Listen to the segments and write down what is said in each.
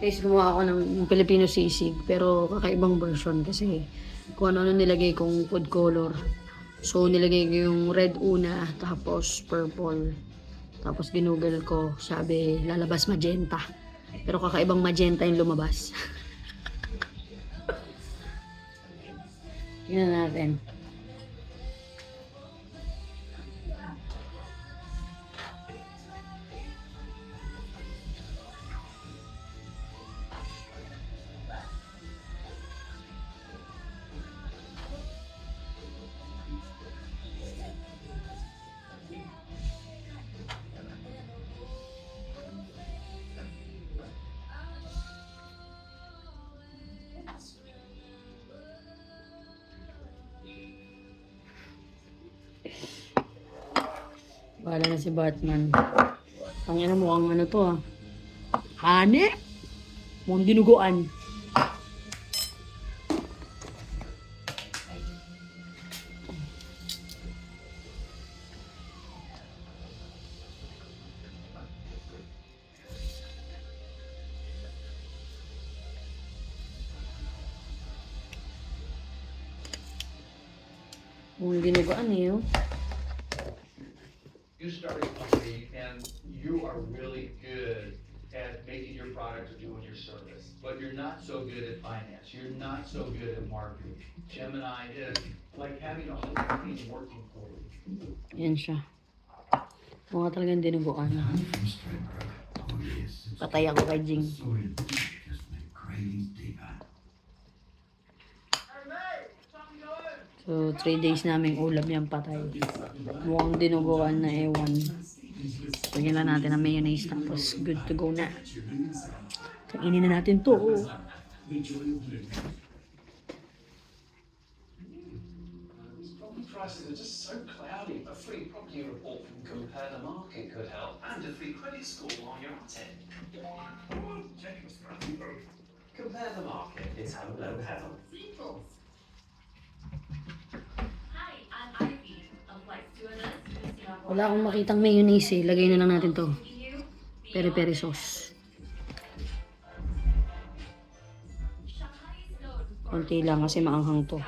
Guys, gumawa ako ng Filipino sisig, pero kakaibang version kasi kung ano-ano nilagay kong food color. So, nilagay ko yung red una, tapos purple. Tapos ginugol ko, sabi, lalabas magenta. Pero kakaibang magenta yung lumabas. Tingnan natin. Bahala na si Batman. Ang ina mo, ang ano to ah. Hane? Mukhang dinuguan. Mukhang dinuguan eh. Oh. you start a company and you are really good at making your product or doing your service, but you're not so good at finance, you're not so good at marketing. Gemini is like having a whole team working for you. Yan siya. Mukha talagang dinuguan. Patay ako kay Jing. So, 3 days naming ulam yan patay. Mukhang dinuguan na ewan. Lagyan lang natin ng mayonnaise tapos good to go na. Kainin na natin to. From Compare the Market could help, low heaven. Wala akong makitang mayonnaise eh. Lagay na lang natin to. Peri-peri sauce. Konti lang kasi maanghang to.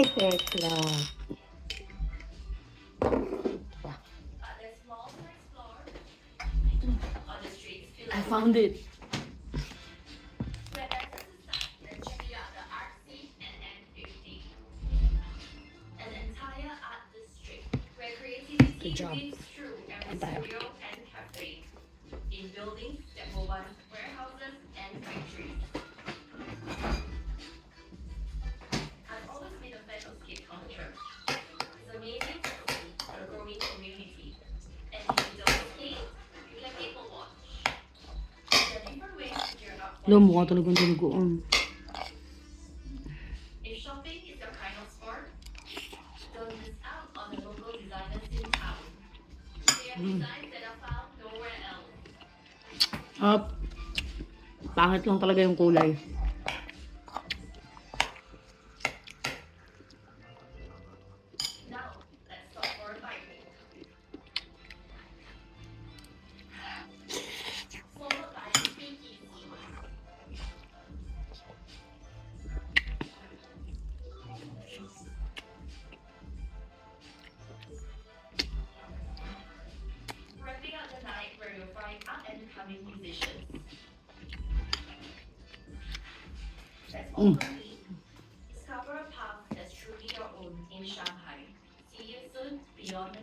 Ay, tekla. I found it. Good job. rings through every Entire. studio and cafe. In buildings that will run warehouses and factories. I've always been a fan of skate culture. It's amazing to see a growing community. And if you don't skate, you let people watch. There are different ways to gear up for Lo, mukha talagang dinuguan. if shopping is your kind of sport, don't miss out on the local designers else. Up. Pangit lang talaga yung kulay.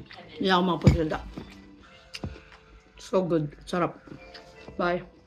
Cabin. Hindi ako makapasalita. So good. Sarap. Bye.